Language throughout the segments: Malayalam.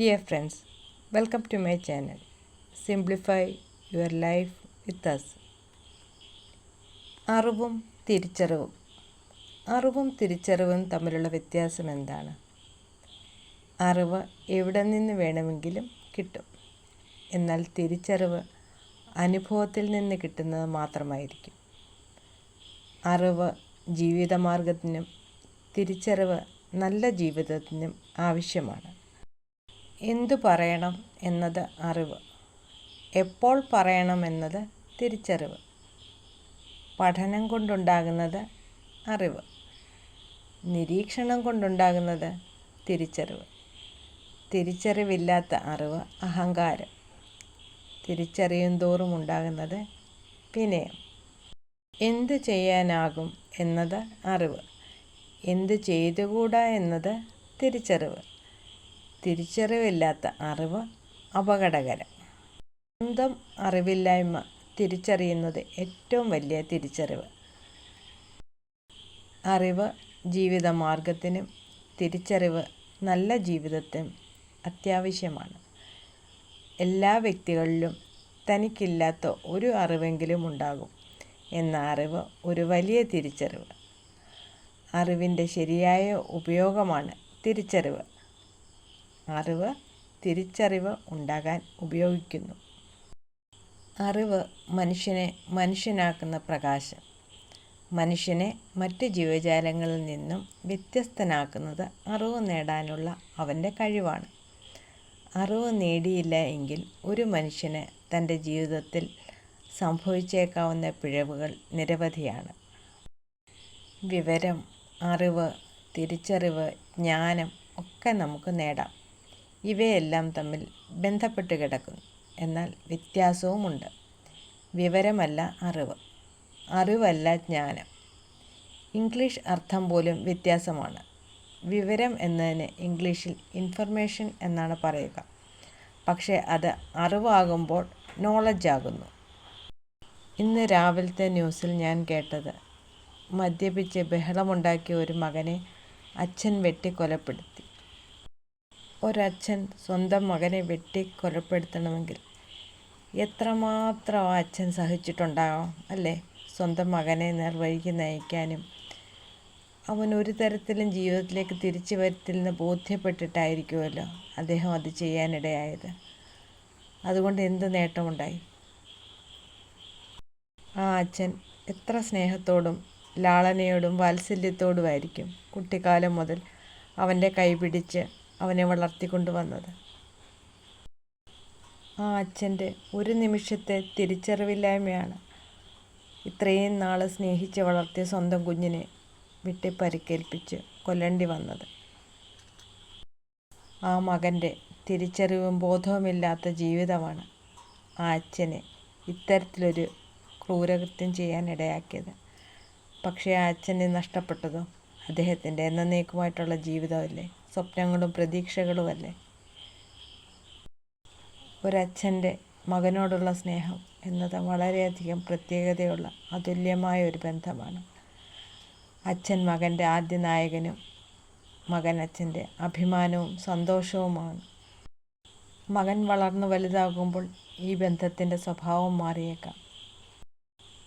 Dear friends welcome to my channel simplify your life with us അറിവും തിരിച്ചറിവും. അറിവും തിരിച്ചറിവും തമ്മിലുള്ള വ്യത്യാസം എന്താണ്? അറിവ് എവിടെ നിന്ന് വേണമെങ്കിലും കിട്ടും. എന്നാൽ തിരിച്ചറിവ് അനുഭവത്തിൽ നിന്ന് കിട്ടുന്നത് മാത്രമായിരിക്കും. അറിവ് ജീവിതമാർഗത്തിനും തിരിച്ചറിവ് നല്ല ജീവിതത്തിനും ആവശ്യമാണ്. എന്തു പറയണം എന്നത് അറിവ്. എപ്പോൾ പറയണം എന്നത് തിരിച്ചറിവ്. പഠനം കൊണ്ടുണ്ടാകുന്നത് അറിവ്. നിരീക്ഷണം കൊണ്ടുണ്ടാകുന്നത് തിരിച്ചറിവ്. തിരിച്ചറിവില്ലാത്ത അറിവ് അഹങ്കാരം. തിരിച്ചറിയും തോറും ഉണ്ടാകുന്നത് വിനയം. എന്ത് ചെയ്യാനാകും എന്നത് അറിവ്. എന്ത് ചെയ്തുകൂടാ എന്നത് തിരിച്ചറിവ്. തിരിച്ചറിവില്ലാത്ത അറിവ് അപകടകരം. സ്വന്തം അറിവില്ലായ്മ തിരിച്ചറിയുന്നത് ഏറ്റവും വലിയ തിരിച്ചറിവ്. അറിവ് ജീവിതമാർഗത്തിനും തിരിച്ചറിവ് നല്ല ജീവിതത്തിനും അത്യാവശ്യമാണ്. എല്ലാ വ്യക്തികളിലും തനിക്കില്ലാത്ത ഒരു അറിവെങ്കിലും ഉണ്ടാകും എന്ന അറിവ് ഒരു വലിയ തിരിച്ചറിവ്. അറിവിന്റെ ശരിയായ ഉപയോഗമാണ് തിരിച്ചറിവ്. അറിവ് തിരിച്ചറിവ് ഉണ്ടാകാൻ ഉപയോഗിക്കുന്നു. അറിവ് മനുഷ്യനെ മനുഷ്യനാക്കുന്ന പ്രകാശം. മനുഷ്യനെ മറ്റ് ജീവജാലങ്ങളിൽ നിന്നും വ്യത്യസ്തനാക്കുന്നത് അറിവ് നേടാനുള്ള അവന്റെ കഴിവാണ്. അറിവ് നേടിയില്ല എങ്കിൽ ഒരു മനുഷ്യന് തന്റെ ജീവിതത്തിൽ സംഭവിച്ചേക്കാവുന്ന പിഴവുകൾ നിരവധിയാണ്. വിവരം അറിവ് തിരിച്ചറിവ് ജ്ഞാനം ഒക്കെ നമുക്ക് നേടാം. ഇവയെല്ലാം തമ്മിൽ ബന്ധപ്പെട്ട് കിടക്കുന്നു. എന്നാൽ വ്യത്യാസവുമുണ്ട്. വിവരമല്ല അറിവ്. അറിവല്ല ജ്ഞാനം. ഇംഗ്ലീഷ് അർത്ഥം പോലും വ്യത്യാസമാണ്. വിവരം എന്നതിന് ഇംഗ്ലീഷിൽ ഇൻഫർമേഷൻ എന്നാണ് പറയുക. പക്ഷേ അത് അറിവാകുമ്പോൾ നോളജ് ആകുന്നു. ഇന്ന് രാവിലത്തെ ന്യൂസിൽ ഞാൻ കേട്ടത് മദ്യപിച്ച് ബഹളമുണ്ടാക്കിയ ഒരു മകനെ അച്ഛൻ വെട്ടി കൊലപ്പെടുത്തി ഒരച്ഛൻ സ്വന്തം മകനെ വെട്ടി കൊലപ്പെടുത്തണമെങ്കിൽ എത്രമാത്രം ആ അച്ഛൻ സഹിച്ചിട്ടുണ്ടാകാം അല്ലേ? സ്വന്തം മകനെ നിർവഹിക്ക് നയിക്കാനും. അവൻ ഒരു തരത്തിലും ജീവിതത്തിലേക്ക് തിരിച്ചു വരത്തില്ലെന്ന് ബോധ്യപ്പെട്ടിട്ടായിരിക്കുമല്ലോ അദ്ദേഹം അത് ചെയ്യാനിടയായത്. അതുകൊണ്ട് എന്ത് നേട്ടമുണ്ടായി? ആ അച്ഛൻ എത്ര സ്നേഹത്തോടും ലാളനയോടും വാത്സല്യത്തോടുമായിരിക്കും. കുട്ടിക്കാലം മുതൽ അവന്റെ കൈ പിടിച്ച് അവനെ വളർത്തിക്കൊണ്ടു വന്നത് ആ അച്ഛന്റെ ഒരു നിമിഷത്തെ തിരിച്ചറിവില്ലായ്മയാണ് ഇത്രയും നാൾ സ്നേഹിച്ച് വളർത്തിയ സ്വന്തം കുഞ്ഞിനെ വിട്ടി പരിക്കേൽപ്പിച്ച് കൊല്ലേണ്ടി വന്നത്. ആ മകന്റെ തിരിച്ചറിവും ബോധവുമില്ലാത്ത ജീവിതമാണ് ആ അച്ഛനെ ഇത്തരത്തിലൊരു ക്രൂരകൃത്യം ചെയ്യാൻ ഇടയാക്കിയത് പക്ഷേ ആ അച്ഛനെ നഷ്ടപ്പെട്ടതോ അദ്ദേഹത്തിന്റെ എന്നേക്കുമായിട്ടുള്ള ജീവിതമല്ലേ? സ്വപ്നങ്ങളും പ്രതീക്ഷകളുമല്ലേ? ഒരച്ഛന്റെ മകനോടുള്ള സ്നേഹം എന്നത് വളരെയധികം പ്രത്യേകതയുള്ള അതുല്യമായ ഒരു ബന്ധമാണ്. അച്ഛൻ മകന്റെ ആദ്യ നായകനും മകൻ അച്ഛന്റെ അഭിമാനവും സന്തോഷവുമാണ്. മകൻ വളർന്നു വലുതാകുമ്പോൾ ഈ ബന്ധത്തിന്റെ സ്വഭാവം മാറിയേക്കാം.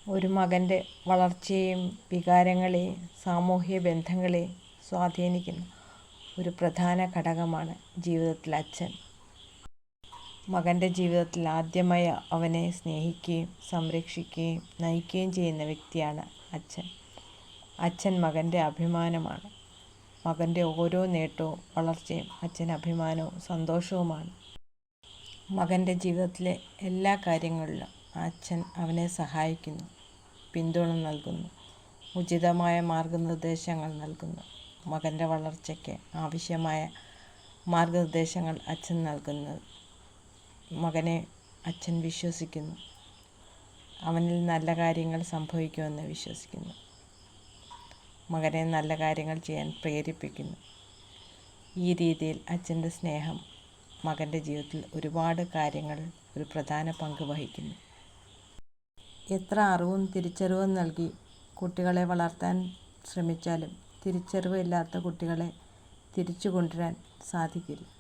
ഒരു മകന്റെ വളർച്ചയെയും വികാരങ്ങളെയും സാമൂഹ്യ ബന്ധങ്ങളെയും സ്വാധീനിക്കുന്ന. ഒരു പ്രധാന ഘടകമാണ് ജീവിതത്തിൽ അച്ഛൻ. മകന്റെ ജീവിതത്തിൽ ആദ്യമായി അവനെ സ്നേഹിക്കുകയും സംരക്ഷിക്കുകയും നയിക്കുകയും ചെയ്യുന്ന വ്യക്തിയാണ് അച്ഛൻ. അച്ഛൻ മകന്റെ അഭിമാനമാണ്. മകന്റെ ഓരോ നേട്ടവും വളർച്ചയും അച്ഛൻ അഭിമാനവും സന്തോഷവുമാണ്. മകന്റെ ജീവിതത്തിലെ എല്ലാ കാര്യങ്ങളിലും അച്ഛൻ അവനെ സഹായിക്കുന്നു പിന്തുണ നൽകുന്നു ഉചിതമായ മാർഗനിർദ്ദേശങ്ങൾ നൽകുന്നു. മകന്റെ വളർച്ചയ്ക്ക് ആവശ്യമായ മാർഗനിർദ്ദേശങ്ങൾ അച്ഛൻ നൽകുന്നു. മകനെ അച്ഛൻ വിശ്വസിക്കുന്നു. അവനിൽ നല്ല കാര്യങ്ങൾ സംഭവിക്കുമെന്ന് വിശ്വസിക്കുന്നു. മകനെ നല്ല കാര്യങ്ങൾ ചെയ്യാൻ പ്രേരിപ്പിക്കുന്നു. ഈ രീതിയിൽ അച്ഛന്റെ സ്നേഹം മകന്റെ ജീവിതത്തിൽ ഒരുപാട് കാര്യങ്ങൾ ഒരു പ്രധാന പങ്ക് വഹിക്കുന്നു. എത്ര അറിവും തിരിച്ചറിവും നൽകി കുട്ടികളെ വളർത്താൻ ശ്രമിച്ചാലും തിരിച്ചറിവില്ലാത്ത കുട്ടികളെ തിരിച്ചു കൊണ്ടുവരാൻ സാധിക്കില്ല.